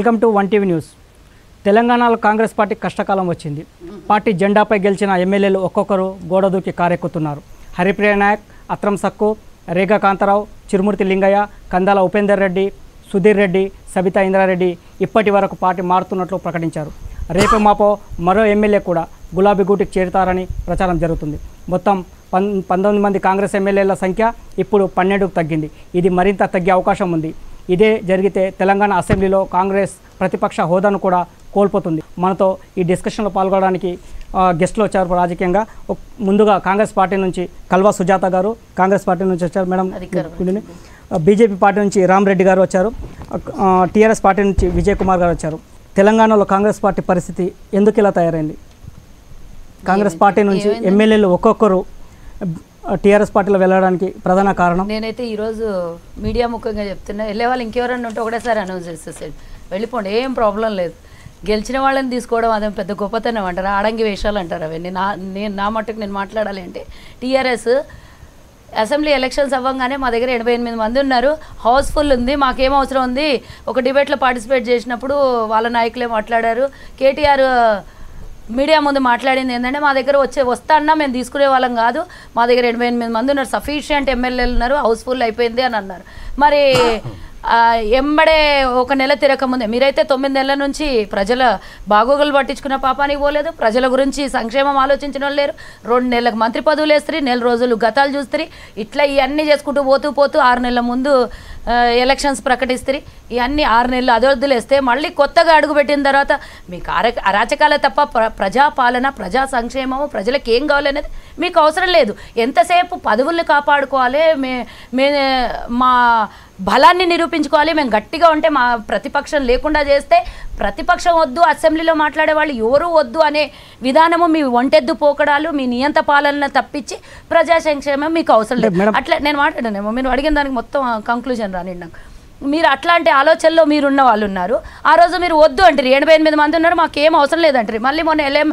Welcome to one TV news. తెలంగాణలో Congress party కష్టకాలం వచ్చింది. పార్టీ జెండాపై గెలిచిన ఎమ్మెల్యేలు ఒక్కొక్కరు గోడ దూకి కారెక్కుతున్నారు. హరిప్రియ నాయక్ అత్రం సక్కు రేఖా కాంతారావు చిరుమూర్తి లింగయ్య కందాల ఉపేందర్ రెడ్డి సుధీర్ రెడ్డి సబితా ఇంద్రారెడ్డి ఇప్పటి వరకు పార్టీ మారుతున్నట్లు ప్రకటించారు. రేపు మాపో మరో ఎమ్మెల్యే కూడా గులాబీ గూటికి చేరుతారని ప్రచారం జరుగుతుంది. మొత్తం పం పంతొమ్మిది మంది కాంగ్రెస్ ఎమ్మెల్యేల సంఖ్య ఇప్పుడు పన్నెండుకు తగ్గింది. ఇది మరింత తగ్గే అవకాశం ఉంది. ఇదే జరిగితే తెలంగాణ అసెంబ్లీలో కాంగ్రెస్ ప్రతిపక్ష హోదాను కూడా కోల్పోతుంది. మనతో ఈ డిస్కషన్లో పాల్గొనడానికి గెస్టులు వచ్చారు రాజకీయంగా. ముందుగా కాంగ్రెస్ పార్టీ నుంచి కల్వా సుజాత గారు కాంగ్రెస్ పార్టీ నుంచి వచ్చారు మేడం బీజేపీ పార్టీ నుంచి రామ్ రెడ్డి గారు వచ్చారు. టీఆర్ఎస్ పార్టీ నుంచి విజయ్ కుమార్ గారు వచ్చారు. తెలంగాణలో కాంగ్రెస్ పార్టీ పరిస్థితి ఎందుకు ఇలా తయారైంది? కాంగ్రెస్ పార్టీ నుంచి ఎమ్మెల్యేలు ఒక్కొక్కరు టీఆర్ఎస్ పార్టీలో వెళ్ళడానికి ప్రధాన కారణం? నేనైతే ఈరోజు మీడియా ముఖ్యంగా చెప్తున్నా వెళ్ళే వాళ్ళు ఇంకెవరన్నా ఉంటే ఒకటేసారి అనౌన్స్ చేసేసాడు వెళ్ళిపోండి ఏం ప్రాబ్లం లేదు. గెలిచిన వాళ్ళని తీసుకోవడం అదే పెద్ద గొప్పతనం అంటారు? ఆడంగి వేషాలు అంటారు అవన్నీ? నా నేను నా మట్టుకు నేను మాట్లాడాలి అంటే టీఆర్ఎస్ అసెంబ్లీ ఎలక్షన్స్ అవ్వగానే మా దగ్గర ఎనభై ఎనిమిది మంది ఉన్నారు. హౌస్ఫుల్ ఉంది మాకేం అవసరం ఉంది? ఒక డిబేట్లో పార్టిసిపేట్ చేసినప్పుడు వాళ్ళ నాయకులే మాట్లాడారు. కేటీఆర్ మీడియా ముందు మాట్లాడింది ఏంటంటే మా దగ్గర వచ్చే వస్తా అన్నా మేము తీసుకునే వాళ్ళం కాదు. మా దగ్గర ఎనభై ఎనిమిది మంది ఉన్నారు. సఫిషియంట్ ఎమ్మెల్యేలు ఉన్నారు. హౌస్ఫుల్ అయిపోయింది అని అన్నారు. మరి ఎంబడే ఒక నెల తిరగకముందే. మీరైతే తొమ్మిది నెలల నుంచి ప్రజల బాగోగులు పట్టించుకున్న పాపానికి పోలేదు. ప్రజల గురించి సంక్షేమం ఆలోచించిన వాళ్ళు లేరు. రెండు నెలలకు మంత్రి పదవులు వేస్తారు నెల రోజులు గతాలు చూస్తారు. ఇట్లా ఇవన్నీ చేసుకుంటూ పోతూ పోతూ ఆరు నెలల ముందు ఎలక్షన్స్ ప్రకటిస్తారు. ఇవన్నీ ఆరు నెలలు అదొద్దులేస్తే మళ్ళీ కొత్తగా అడుగుపెట్టిన తర్వాత మీకు అర అరాచకాలే తప్ప ప్ర ప్రజాపాలన ప్రజా సంక్షేమము ప్రజలకు ఏం కావాలనేది మీకు అవసరం లేదు. ఎంతసేపు పదవుల్ని కాపాడుకోవాలి. మే మే మా బలాన్ని నిరూపించుకోవాలి. మేము గట్టిగా ఉంటే మా ప్రతిపక్షం లేకుండా చేస్తే ప్రతిపక్షం వద్దు అసెంబ్లీలో మాట్లాడే వాళ్ళు ఎవరు వద్దు అనే విధానము మీ ఒంటెద్దు పోకడాలు మీ నియంత పాలన తప్పించి ప్రజా సంక్షేమం మీకు అవసరం లేదు. అట్లా నేను మాట్లాడానేమో మీరు అడిగిన దానికి మొత్తం కంక్లూజన్ రాని నాకు. మీరు అట్లాంటి ఆలోచనలో మీరు ఉన్న వాళ్ళు ఉన్నారు ఆ రోజు మీరు వద్దు అంటారు ఎనభై ఎనిమిది మంది ఉన్నారు. మాకు ఏం అవసరం లేదంటారు మళ్ళీ మొన్న ఎల్ఎం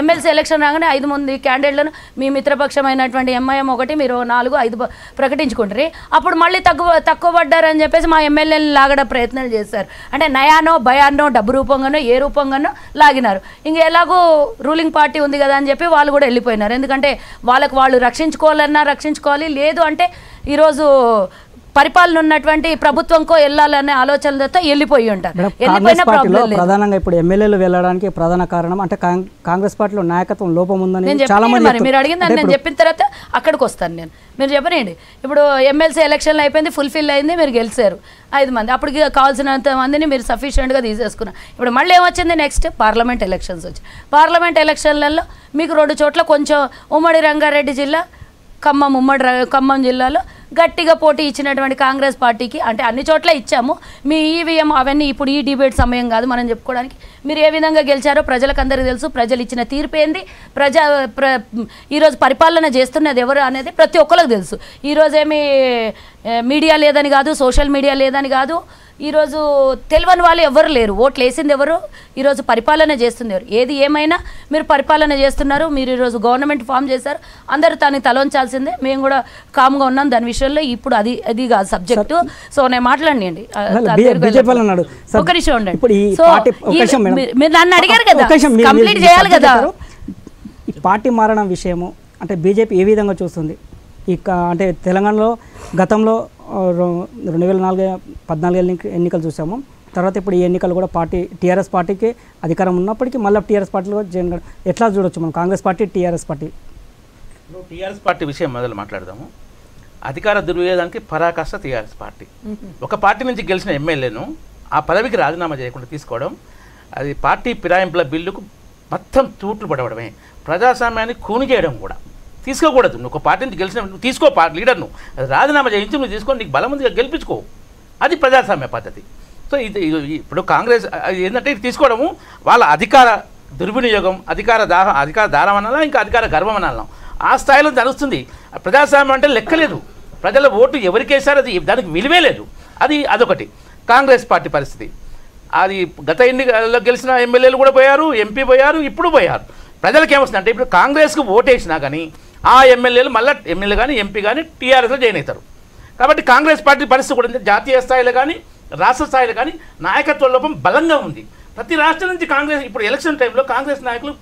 ఎమ్మెల్సీ ఎలక్షన్ రాగానే ఐదు మంది క్యాండిడేట్లను మీ మిత్రపక్షమైనటువంటి ఎంఐఎం ఒకటి మీరు నాలుగు ఐదు ప్రకటించుకుంటారు అప్పుడు మళ్ళీ తక్కువ తక్కువ పడ్డారని చెప్పేసి మా ఎమ్మెల్యేలు లాగడ ప్రయత్నాలు చేశారు. అంటే నయానో భయాన్నో డబ్బు రూపంగానో ఏ రూపంగానో లాగినారు. ఇంక ఎలాగో రూలింగ్ పార్టీ ఉంది కదా అని చెప్పి వాళ్ళు కూడా వెళ్ళిపోయినారు. ఎందుకంటే వాళ్ళకు వాళ్ళు రక్షించుకోవాలన్నా రక్షించుకోవాలి. లేదు అంటే ఈరోజు పరిపాలన ఉన్నటువంటి ప్రభుత్వంకో వెళ్ళాలనే ఆలోచనలతో వెళ్ళిపోయి ఉంటారు. ప్రధానంగా ఇప్పుడు ఎమ్మెల్యేలు వెళ్ళడానికి ప్రధాన కారణం అంటే కాంగ్- కాంగ్రెస్ పార్టీలో నాయకత్వం లోపం ఉందని చాలా చెప్పాను మంది మరి చెప్తు- మీరు అడిగింది అంటే నేను చెప్పిన తర్వాత అక్కడికి వస్తాను నేను. మీరు చెప్పనండి ఇప్పుడు ఎమ్మెల్సీ ఎలక్షన్లు అయిపోయింది ఫుల్ఫిల్ అయింది మీరు గెలిచారు. ఐదు మంది. అప్పటికి కావాల్సినంత మందిని మీరు సఫిషియెంట్గా తీసేసుకున్నారు. ఇప్పుడు మళ్ళీ ఏమొచ్చింది నెక్స్ట్ పార్లమెంట్ ఎలక్షన్స్ వచ్చి పార్లమెంట్ ఎలక్షన్లలో మీకు రెండు చోట్ల కొంచెం ఉమ్మడి రంగారెడ్డి జిల్లా ఖమ్మం ఉమ్మడి ఖమ్మం జిల్లాలో గట్టిగా పోటీ ఇచ్చినటువంటి కాంగ్రెస్ పార్టీకి అంటే అన్ని చోట్ల ఇచ్చాము. మీ ఈవీఎం అవన్నీ ఇప్పుడు ఈ డిబేట్ సమయం కాదు మనం చెప్పుకోవడానికి. మీరు ఏ విధంగా గెలిచారో ప్రజలకు అందరికీ తెలుసు. ప్రజలు ఇచ్చిన తీర్పు ఏంది? ప్రజా ప్ర ఈరోజు పరిపాలన చేస్తున్నది ఎవరు అనేది ప్రతి ఒక్కరికి తెలుసు. ఈరోజు ఏమి ఏ, మీడియా లేదని కాదు సోషల్ మీడియా లేదని కాదు. ఈరోజు తెలియని వాళ్ళు ఎవరు లేరు. ఓట్లు వేసింది ఎవరు? ఈరోజు పరిపాలన చేస్తుంది ఎవరు? ఏది ఏమైనా మీరు పరిపాలన చేస్తున్నారు. మీరు ఈరోజు గవర్నమెంట్ ఫామ్ చేశారు. అందరూ దాన్ని తలవంచాల్సిందే మేము కూడా కామ్గా ఉన్నాం దాని విషయంలో. ఇప్పుడు అది అది కాదు సబ్జెక్టు. సో నేను మాట్లాడినండి. ఒక నిమిషం ఉండండి. సో ఈ-. మీరు- నన్ను అడిగారు కదా. కంప్లీట్ చేయాలి కదా. పార్టీ మారడం విషయము అంటే బీజేపీ ఏ విధంగా చూస్తుంది? ఈ క- అంటే తెలంగాణలో గతంలో రెండు వేల నాలుగు పద్నాలుగు ఎన్ని- ఎన్నికలు చూసాము. తర్వాత ఇప్పుడు ఈ ఎన్నికలు కూడా పార్టీ టీఆర్ఎస్ పార్టీకి అధికారం ఉన్నప్పటికీ మళ్ళీ టీఆర్ఎస్ పార్టీలో జైన్ గడ- ఎట్లా చూడొచ్చు మనం? Congress party TRS party? TRS party విషయం మొదలు మాట్లాడదాము. అధికార దుర్వినియోగానికి పరాకాష్ట టీఆర్ఎస్ పార్టీ. ఒక పార్టీ నుంచి గెలిచిన ఎమ్మెల్యేను ఆ పదవికి రాజీనామా చేయకుండా తీసుకోవడం అది పార్టీ ఫిరాయింపుల బిల్లుకు మొత్తం తూట్లు పడవడమే. ప్రజాస్వామ్యాన్ని కూని చేయడం కూడా. తీసుకోకూడదు. నువ్వు ఒక పార్టీని గెలిచిన నువ్వు తీసుకో పార్టీ లీడర్ను. అది రాజీనామా చేయించి నువ్వు తీసుకొని నీకు బలం ఉంది గెలిపించుకో. అది ప్రజాస్వామ్య పద్ధతి. సో ఇది ఇప్పుడు కాంగ్రెస్ అది ఏంటంటే ఇది తీసుకోవడము వాళ్ళ అధికార దుర్వినియోగం అధికార దాహం అధికార దారం అనాలా ఇంకా అధికార గర్వం అనాలా. ఆ స్థాయిలో జరుగుతుంది ప్రజాస్వామ్యం అంటే లెక్కలేదు. ప్రజల ఓటు ఎవరికేసారు అది దానికి విలువే లేదు. అది అదొకటి. కాంగ్రెస్ పార్టీ పరిస్థితి. అది గత ఎన్నికల్లో గెలిచిన ఎమ్మెల్యేలు కూడా పోయారు ఎంపీ పోయారు ఇప్పుడు పోయారు. ప్రజలకు ఏమొస్తుంది అంటే ఇప్పుడు కాంగ్రెస్కు ఓటేసినా కానీ ఆ ఎమ్మెల్యేలు మళ్ళీ ఎమ్మెల్యే కానీ ఎంపీ కానీ టీఆర్ఎస్లో జాయిన్ అవుతారు. కాబట్టి కాంగ్రెస్ పార్టీ పరిస్థితి కూడా ఉంది. జాతీయ స్థాయిలో కానీ రాష్ట్ర స్థాయిలో కానీ నాయకత్వ లోపం బలంగా ఉంది. ప్రతి రాష్ట్రం నుంచి కాంగ్రెస్ ఇప్పుడు ఎలక్షన్ టైంలో కాంగ్రెస్ నాయకులు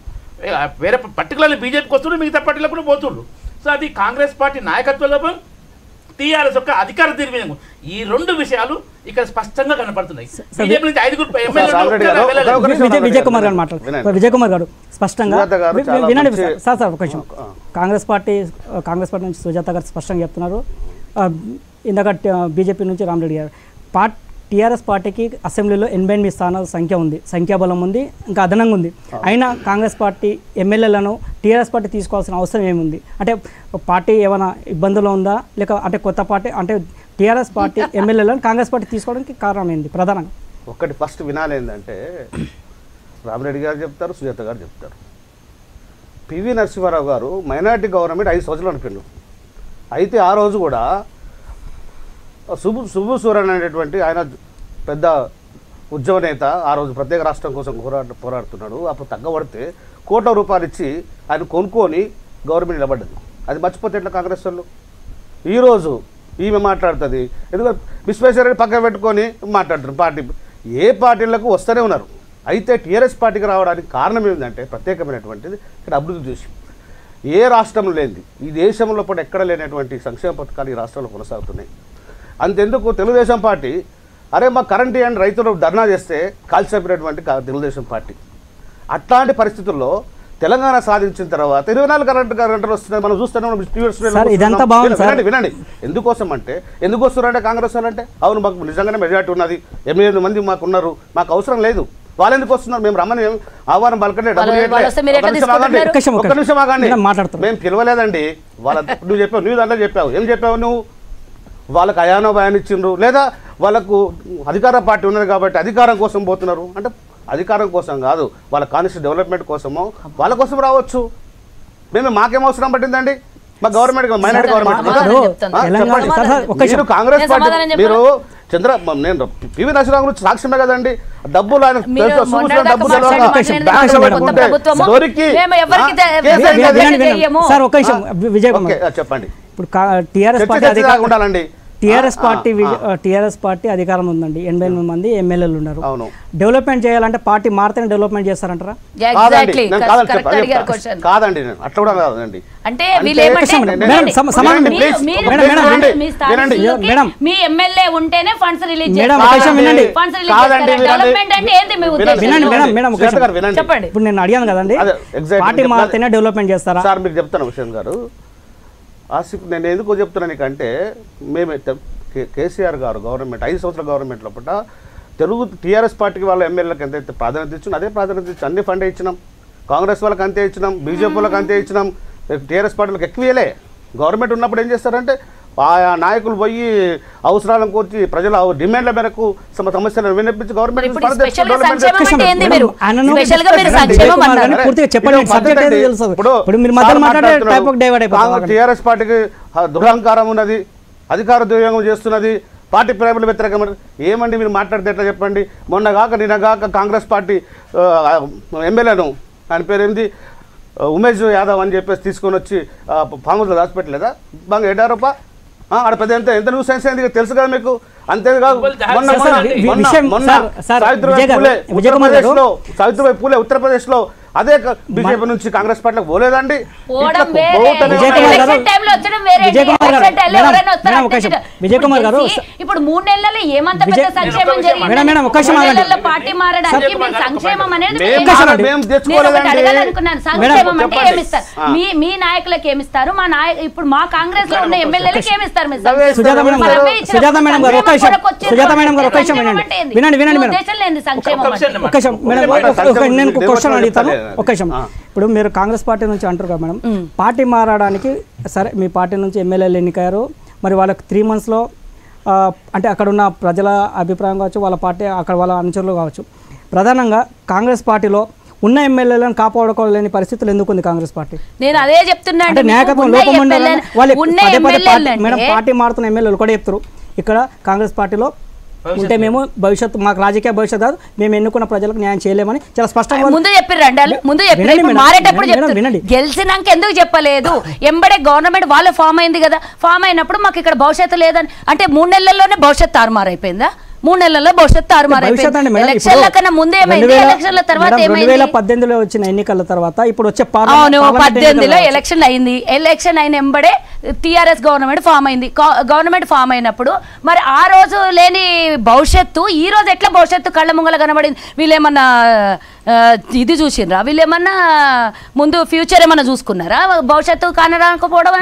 వేరే పర్టికులర్లీ బీజేపీకి వస్తుండ్రు మిగతా పార్టీలకు కూడా పోతుండ్రు. సో అది కాంగ్రెస్ పార్టీ నాయకత్వ లోపం టీఆర్ఎస్ యొక్క అధికార దుర్వినియోగం ఈ రెండు విషయాలు ఇక్కడ స్పష్టంగా కనపడుతున్నాయి. బీజేపీ నుంచి ఐదుగురు విజయ్ విజయ్ కుమార్ గారు విజయ్ కుమార్ గారు స్పష్టంగా వినండి సార్, సార్ ఒక కాంగ్రెస్ పార్టీ కాంగ్రెస్ పార్టీ నుంచి సుజాత గారు స్పష్టంగా చెప్తున్నారు. ఇందాక బీజేపీ నుంచి రామరెడ్డి గారు. పార్ట్ టీఆర్ఎస్ పార్టీకి అసెంబ్లీలో ఎనభై ఎనిమిది స్థానాల సంఖ్య ఉంది సంఖ్యాబలం ఉంది ఇంకా అదనంగా ఉంది. అయినా కాంగ్రెస్ పార్టీ ఎమ్మెల్యేలను టీఆర్ఎస్ పార్టీ తీసుకోవాల్సిన అవసరం ఏముంది? అంటే పార్టీ ఏమైనా ఇబ్బందులు ఉందా? లేక అంటే కొత్త పార్టీ అంటే టీఆర్ఎస్ పార్టీ ఎమ్మెల్యేలను కాంగ్రెస్ పార్టీ తీసుకోవడానికి కారణం ఏంది? ప్రధానంగా. ఒక్కటి ఫస్ట్ వినాలి ఏంటంటే రామరెడ్డి గారు చెప్తారు సుజాత గారు చెప్తారు. పివి నరసింహారావు గారు మైనార్టీ గవర్నమెంట్ ఐదు సంవత్సరాలు నడిపిండు అయితే ఆ రోజు కూడా సుబ్బు సుబ్బు సూరన్ అనేటువంటి ఆయన పెద్ద ఉద్యమ నేత ఆ రోజు ప్రత్యేక రాష్ట్రం కోసం పోరా పోరాడుతున్నాడు. అప్పుడు తగ్గబడితే కోట్ల రూపాయలు ఇచ్చి ఆయన కొనుక్కొని గవర్నమెంట్ నిలబడ్డది. అది మర్చిపోతే ఎట్లా కాంగ్రెస్ వాళ్ళు? ఈరోజు ఈమె మాట్లాడుతుంది. ఎందుకంటే విశ్వేశ్వరరెడ్డి పక్కన పెట్టుకొని మాట్లాడుతున్నారు పార్టీ. ఏ పార్టీలకు వస్తూనే ఉన్నారు. అయితే టీఆర్ఎస్ పార్టీకి రావడానికి కారణం ఏంటంటే ప్రత్యేకమైనటువంటిది ఇక్కడ అభివృద్ధి చూసి ఏ రాష్ట్రంలో లేనిది ఈ దేశంలో కూడా ఎక్కడ లేనటువంటి సంక్షేమ పథకాలు ఈ రాష్ట్రంలో కొనసాగుతున్నాయి? అంతెందుకు తెలుగుదేశం పార్టీ? అరే మా కరెంట్ అండ్ రైతులు ధర్నా చేస్తే కాల్చినటువంటి తెలుగుదేశం పార్టీ. అట్లాంటి పరిస్థితుల్లో తెలంగాణ సాధించిన తర్వాత ఇరవై నాలుగు కరెంట్ గంటలు వస్తున్నాయి మనం చూస్తున్నాం మనం టీవీస్లో సార్, ఇదంతా చూస్తున్నాం. బాగుంది సార్. వినండి వినండి. ఎందుకోసం అంటే ఎందుకు వస్తున్నారంటే కాంగ్రెస్ వాళ్ళు అంటే? అవును మాకు నిజంగానే మెజార్టీ ఉన్నది. ఎనిమిది మంది మాకు ఉన్నారు. మాకు అవసరం లేదు. వాళ్ళు ఎందుకు వస్తున్నారు? మేము రమ్మని ఆహ్వానం పలకండి. ఒక్క నిమిషం ఆగండి. మేము పిలవలేదండి. వాళ్ళ నువ్వు చెప్పావు నువ్వు దాంట్లో చెప్పావు. ఏం చెప్పావు నువ్వు? వాళ్ళకి అయానో భయాన్ని ఇచ్చిండ్రు. లేదా వాళ్ళకు అధికార పార్టీ ఉన్నది కాబట్టి అధికారం కోసం పోతున్నారు. అంటే అధికారం కోసం కాదు వాళ్ళ కాన్స్టి డెవలప్మెంట్ కోసమో వాళ్ళ కోసం రావచ్చు. మేము మాకేం అవసరం పట్టిందండి? మా గవర్నమెంట్ మైనారిటీ గవర్నమెంట్. మీరు కాంగ్రెస్ పార్టీ మీరు చంద్ర నేను పివి నరసింహరావు గురించి సాక్ష్యమే కదండి? డబ్బులు ఆయన దొరికి. సార్ విజయ్ ఆ, చెప్పండి. ఇప్పుడు టీఆర్ఎస్ పార్టీ ఉండాలండి. టీఆర్ఎస్ పార్టీ టీఆర్ఎస్ పార్టీ అధికారం ఉందండి. ఎనభై ఎనిమిది మంది ఎమ్మెల్యేలు ఉన్నారు. అవును. డెవలప్మెంట్ చేయాలంటే పార్టీ మారితేనే డెవలప్మెంట్ చేస్తారంటారా? కాదండి కాదండి అట్లా కూడా అంటే మీ ఎమ్మెల్యే ఉంటేనే ఫండ్స్ రిలీజ్ చెప్పండి. ఇప్పుడు నేను అడిగాను కదండి. పార్టీ మారితేనే డెవలప్మెంట్ చేస్తారా? సార్ మీకు చెప్తాను విషయం గారు. ఆసిఫ్ నేను ఎందుకు చెప్తున్నాను అంటే మేము కేసీఆర్ గారు గవర్నమెంట్ ఐదు సంవత్సరాల గవర్నమెంట్ లోపల తెలుగు టీఆర్ఎస్ పార్టీకి వాళ్ళ ఎమ్మెల్యేలకు ఎంతైతే ప్రాధాన్యత ఇచ్చినా అదే ప్రాధాన్యత ఇచ్చి అన్ని ఫండ్ ఇచ్చినాం. కాంగ్రెస్ వాళ్ళకి అంతే ఇచ్చినాం బీజేపీ వాళ్ళకి అంతే ఇచ్చినాం. టీఆర్ఎస్ పార్టీలకు ఎక్కువలే. గవర్నమెంట్ ఉన్నప్పుడు ఏం చేస్తారంటే ఆయా నాయకులు పోయి అవసరాలను కోర్చి ప్రజల డిమాండ్ల మేరకు సమ సమస్యలను వినిపించి గవర్నమెంట్ టీఆర్ఎస్ పార్టీకి దురహంకారం ఉన్నది అధికార దుర్యోగం చేస్తున్నది పార్టీ ప్రేమలు వ్యతిరేకం ఏమండి మీరు మాట్లాడితే ఎట్లా చెప్పండి? మొన్న కాక నిన్న కాక కాంగ్రెస్ పార్టీ ఎమ్మెల్యేను ఆయన పేరు ఏంది ఉమేష్ యాదవ్ అని చెప్పేసి తీసుకొని వచ్చి ఫామ్ దాచిపెట్టలేదా? బాగా ఏడారూపా ఆడ పెద్ద ఎంత ఎంత న్యూస్ సైన్స్ అయింది తెలుసు కదా మీకు అంతేకాదు సావిత్రిబాయి పూలే గారు. ఉత్తరప్రదేశ్లో సావిత్రిబాయి పూలే ఉత్తరప్రదేశ్లో అదే బీజేపీ నుంచి కాంగ్రెస్ పార్టీలకు పోలేదండి. విజయ్ కుమార్ గారు- ఇప్పుడు మూడు నెలల్లో ఏమంత సంక్షేమం జరిగింది? పార్టీ మారడానికి సంక్షేమం అనేది సంక్షేమం అంటే చెప్పండి. ఏమి ఇస్తారు ఆ. మీ మీ నాయకులకు ఏమి ఇస్తారు మా నాయ ఇప్పుడు మా కాంగ్రెస్లో ఉన్న ఎమ్మెల్యేలకు ఏమి ఇస్తారు మీరు అవే సంక్షేమం? సుజాత మేడం మరి గారు అవే ఇచ్చినప్పుడు సుజాత మేడం గారు ఒక సంక్షేమం నిమిషం. కొరకు వచ్చేది సుజాత మేడం గారు ఒక నిమిషం సంక్షేమం వినండి? వినండి మేడం. నేను క్వశ్చన్ అడుగుతాను. ఒక నిమిషం. ఇప్పుడు మీరు కాంగ్రెస్ పార్టీ నుంచి అంటారు కదా మేడం. పార్టీ మారడానికి సరే మీ పార్టీ నుంచి ఎమ్మెల్యేలు ఎన్నికయ్యారు. మరి వాళ్ళకి త్రీ మంత్స్లో అంటే అక్కడ ఉన్న ప్రజల అభిప్రాయం కావచ్చు వాళ్ళ పార్టీ అక్కడ వాళ్ళ అనుచరులు కావచ్చు. ప్రధానంగా కాంగ్రెస్ పార్టీలో ఉన్న ఎమ్మెల్యేలను కాపాడుకోలేని పరిస్థితులు ఎందుకు ఉంది కాంగ్రెస్ పార్టీ? నేను అదే చెప్తున్నా అంటే నాయకత్వం లోపం ఉండాలని వాళ్ళు పార్టీ మారుతున్న ఎమ్మెల్యేలు కూడా చెప్తారు. ఇక్కడ కాంగ్రెస్ పార్టీలో ఉంటే మేము భవిష్యత్తు మాకు రాజకీయ భవిష్యత్తు కాదు మేము ఎన్నుకున్న ప్రజలకు న్యాయం చేయలేమని చాలా స్పష్టంగా ముందు చెప్పిర్రు అండి ముందు చెప్పి వినండి ఇప్పుడు మేడం, మారేటప్పుడు వినండి, చెప్తారు వినండి. గెలిచినాక ఎందుకు చెప్పలేదు? ఎంబడే గవర్నమెంట్ వాళ్ళే ఫామ్ అయింది కదా. ఫామ్ అయినప్పుడు మాకు ఇక్కడ భవిష్యత్తు లేదని. అంటే మూడు నెలల్లోనే భవిష్యత్తు తారుమారు అయిపోయిందా మూడు నెలల్లో భవిష్యత్తు భవిష్యత్ తారుమారైపోయింది. ఎలక్షన్ల ఇప్పుడు కన్నా ముందు రెండు ఏమైంది వేల- ఎలక్షన్ల తర్వాత ఏమైంది? పద్దెనిమిదిలో వచ్చిన ఎన్నికల తర్వాత ఇప్పుడు వచ్చే పద్దెనిమిదిలో ఎలక్షన్ అయింది. ఎలక్షన్ అయిన ఎంబడే టీఆర్ఎస్ గవర్నమెంట్ ఫామ్ అయింది. గవర్నమెంట్ ఫామ్ అయినప్పుడు మరి ఆ రోజు లేని భవిష్యత్తు ఈ రోజు ఎట్లా భవిష్యత్తు కళ్ళ ముంగల కనబడింది? వీళ్ళేమన్నా ఇది చూసిండ్రా వీళ్ళేమన్నా ముందు ఫ్యూచర్ ఏమన్నా చూసుకున్నారా? భవిష్యత్తు కానరాకపోవడం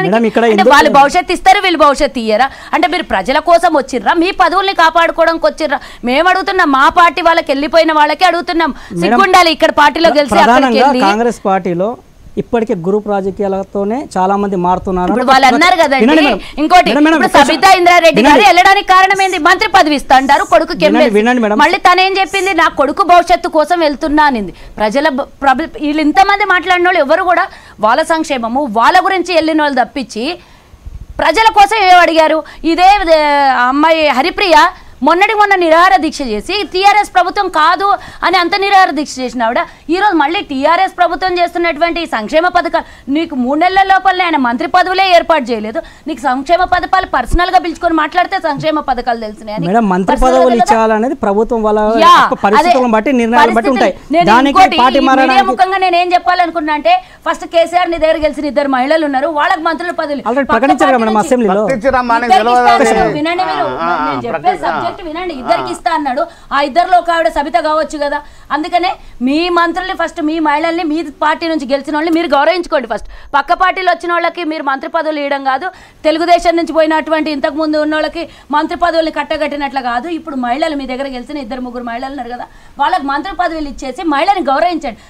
వాళ్ళు భవిష్యత్తు ఇస్తారు వీళ్ళు భవిష్యత్తు ఇయ్యరా? అంటే మీరు ప్రజల కోసం వచ్చిర్రా? మీ పదవుల్ని కాపాడుకోవడానికి వచ్చిర్రా? మేము అడుగుతున్నాం మా పార్టీ వాళ్ళకి వెళ్ళిపోయిన వాళ్ళకి అడుగుతున్నాం. సిగ్గుండాలి ఇక్కడ పార్టీలో గెలిచి కాంగ్రెస్ పార్టీలో ఇప్పటికే గ్రూప్ రాజకీయాలతోనే చాలా మంది మారుతున్నారు వాళ్ళు అన్నారు కదండి. ఇంకోటి సబితా ఇంద్రారెడ్డి గారు. వెళ్ళడానికి కారణం ఏంది మంత్రి పదవి ఇస్తా అంటారు కొడుకు వినండి, వినండి మేడం. మళ్ళీ తనేం చెప్పింది? నా కొడుకు భవిష్యత్తు కోసం వెళ్తున్నా అనింది. ప్రజల వీళ్ళు ఇంతమంది మాట్లాడిన వాళ్ళు ఎవరు కూడా వాళ్ళ సంక్షేమము వాళ్ళ గురించి వెళ్ళిన వాళ్ళు తప్పించి ప్రజల కోసం ఏం అడిగారు? ఇదే అమ్మాయి హరిప్రియ మొన్నటి మొన్న నిరాహార దీక్ష చేసి టీఆర్ఎస్ ప్రభుత్వం కాదు అని అంత నిరాహార దీక్ష చేసిన ఆవిడ ఈరోజు మళ్ళీ టీఆర్ఎస్ ప్రభుత్వం చేస్తున్నటువంటి సంక్షేమ పథకాలు. నీకు మూడు నెలల లోపలనే ఆయన మంత్రి పదవులే ఏర్పాటు చేయలేదు. నీకు సంక్షేమ పథకాలు పర్సనల్గా పిలుచుకొని మాట్లాడితే సంక్షేమ పథకాలు తెలిసినాయి? మేడం మంత్రి పదవులు ఇచ్చేయాలనేది ప్రభుత్వం వాళ్ళ పరిస్థితులను. బట్టి నిర్ణయాలు బట్టి ఉంటాయి. నేను ముఖంగా నేను ఏం చెప్పాలనుకున్నా అంటే ఫస్ట్ కేసీఆర్ని దగ్గర గెలిచిన ఇద్దరు మహిళలు ఉన్నారు. వాళ్ళకి మంత్రుల పదవులు? వినండి మీరు. నేను చెప్పే ప్రకటించ- సబ్జెక్ట్ వినండి. ఇద్దరికి ఇస్తా అన్నాడు. ఆ ఇద్దరిలో ఒక ఆవిడ సబిత కావచ్చు కదా. అందుకనే మీ మంత్రుల్ని ఫస్ట్ మీ మహిళల్ని మీ పార్టీ నుంచి గెలిచిన వాళ్ళని మీరు గౌరవించుకోండి ఫస్ట్ పక్క పార్టీలో వచ్చిన వాళ్ళకి మీరు మంత్రి పదవులు ఇవ్వడం కాదు. తెలుగుదేశం నుంచి పోయినటువంటి ఇంతకు ముందు ఉన్న వాళ్ళకి మంత్రి పదవుల్ని కట్టగట్టినట్లు కాదు. ఇప్పుడు మహిళలు మీ దగ్గర గెలిచిన ఇద్దరు ముగ్గురు మహిళలు ఉన్నారు కదా. వాళ్ళకి మంత్రి పదవులు ఇచ్చేసి మహిళని గౌరవించండి.